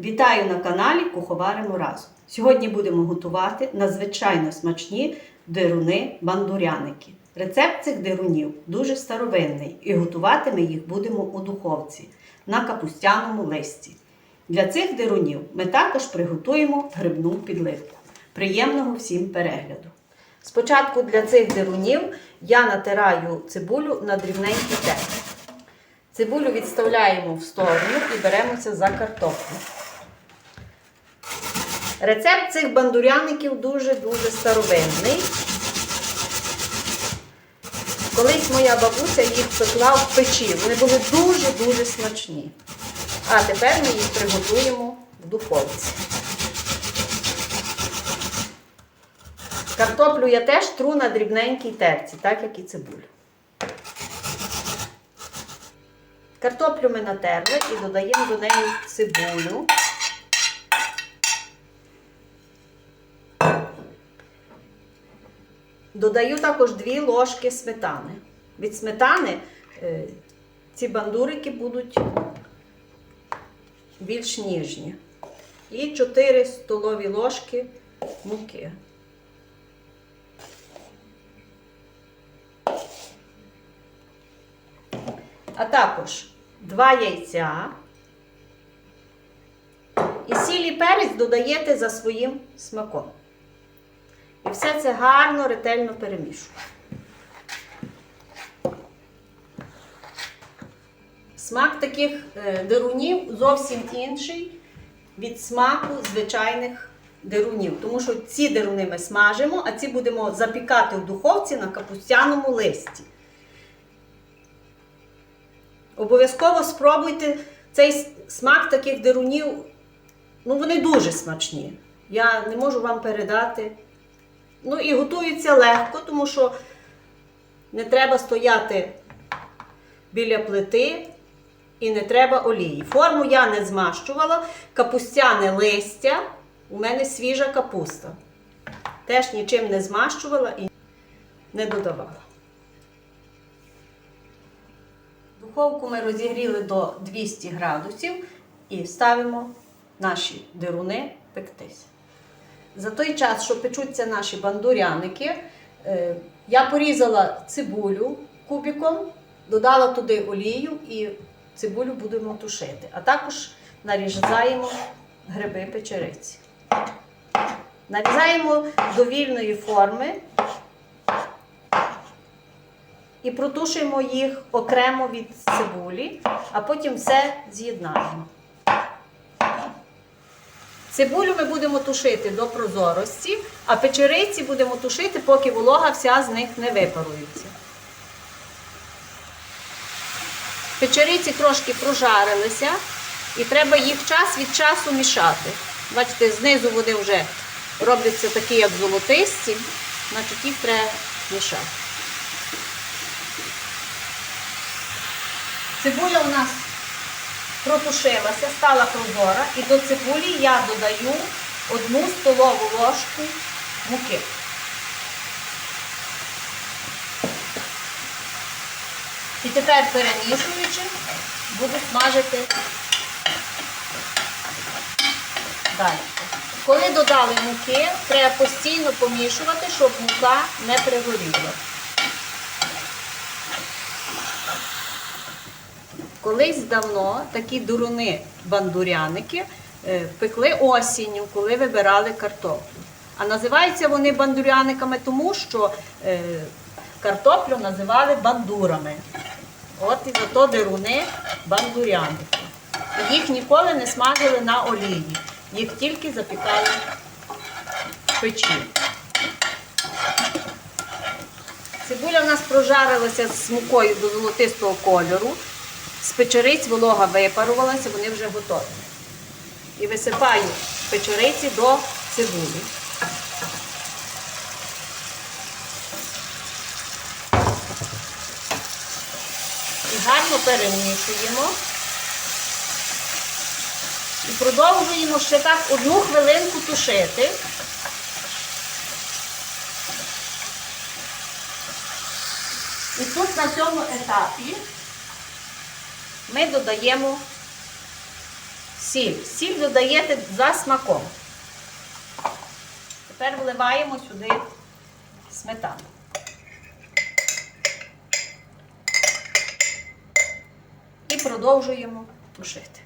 Вітаю на каналі Куховаримо разом. Сьогодні будемо готувати надзвичайно смачні дируни бандуряники. Рецепт цих дирунів дуже старовинний і готувати ми їх будемо у духовці на капустяному листі. Для цих дирунів ми також приготуємо грибну підливку. Приємного всім перегляду! Спочатку для цих дирунів я натираю цибулю на дрібненький терці. Цибулю відставляємо в сторону і беремося за картоплю. Рецепт цих бандуряників дуже-дуже старовинний. Колись моя бабуся їх пекла в печі. Вони були дуже-дуже смачні. А тепер ми їх приготуємо в духовці. Картоплю я теж тру на дрібненькій терці, так як і цибулю. Картоплю ми натерли і додаємо до неї цибулю. Додаю також 2 ложки сметани. Від сметани е, ці бандурики будуть більш ніжні. І 4 столові ложки муки. А також 2 яйця. І сіль і перець додаєте за своїм смаком. Все це гарно, ретельно перемішую. Смак таких е, дирунів зовсім інший від смаку звичайних дирунів. Тому що ці дируни ми смажимо, а ці будемо запікати в духовці на капустяному листі. Обов'язково спробуйте цей смак таких дирунів. Ну, вони дуже смачні. Я не можу вам передати. Ну і готуються легко, тому що не треба стояти біля плити і не треба олії. Форму я не змащувала, капустяне листя, у мене свіжа капуста. Теж нічим не змащувала і не додавала. Духовку ми розігріли до 200 градусів і ставимо наші дируни пектись. За той час, що печуться наші бандуряники, е, я порізала цибулю кубиком, додала туди олію і цибулю будемо тушити. А також нарізаємо гриби печериці. Нарізаємо до вільної форми і протушуємо їх окремо від цибулі, а потім все з'єднаємо. Цибулю ми будемо тушити до прозорості, а печериці будемо тушити, поки волога вся з них не випарується. Печериці трошки прожарилися і треба їх час від часу мішати. Бачите, знизу вони вже робляться такі, як золотисті, значить їх треба мішати. Цибуля у нас протушилася, стала прозора, і до цибулі я додаю одну столову ложку муки. І тепер перемішуючи, буду смажити далі. Коли додали муки, треба постійно помішувати, щоб мука не пригоріла. Колись давно такі дуруни бандуряники е, пекли осінню, коли вибирали картоплю. А називаються вони бандуряниками, тому що е, картоплю називали бандурами. От і зато дируни бандуряники. Їх ніколи не смажили на олії, їх тільки запікали в печі. Цибуля в нас прожарилася з мукою до золотистого кольору. З печериць волога випарувалася, вони вже готові. І висипаю печериці до цибулі. І гарно перемішуємо. І продовжуємо ще так одну хвилинку тушити. І тут на цьому етапі ми додаємо Сіль. Сіль додаєте за смаком. Тепер вливаємо сюди сметану. І продовжуємо тушити.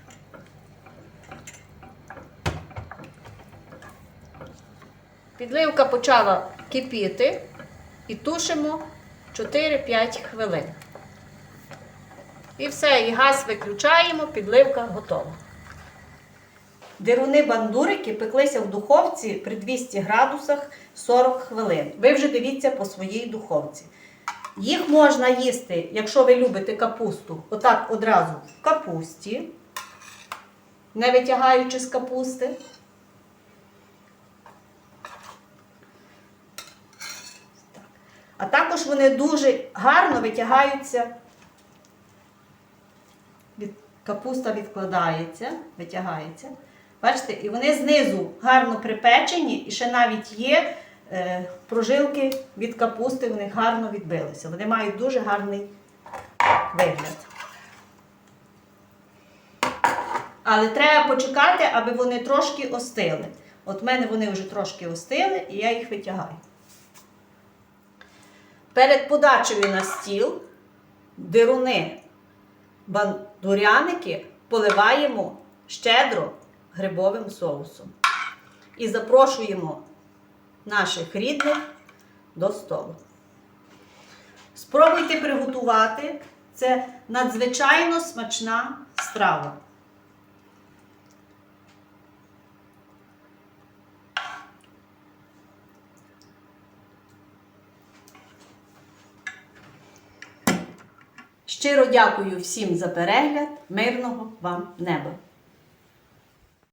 Підливка почала кипіти і тушимо 4-5 хвилин. І все, і газ виключаємо, підливка готова. Деруни бандурики пеклися в духовці при 200 градусах 40 хвилин. Ви вже дивіться по своїй духовці. Їх можна їсти, якщо ви любите капусту, отак одразу в капусті, не витягаючи з капусти. А також вони дуже гарно витягаються. Від, капуста відкладається, витягається. Бачите, і вони знизу гарно припечені, і ще навіть є е, прожилки від капусти, вони гарно відбилися. Вони мають дуже гарний вигляд. Але треба почекати, аби вони трошки остили. От в мене вони вже трошки остили, і я їх витягаю. Перед подачею на стіл дируни бандуряники поливаємо щедро грибовим соусом. І запрошуємо наших рідних до столу. Спробуйте приготувати. Це надзвичайно смачна страва. Щиро дякую всім за перегляд. Мирного вам неба!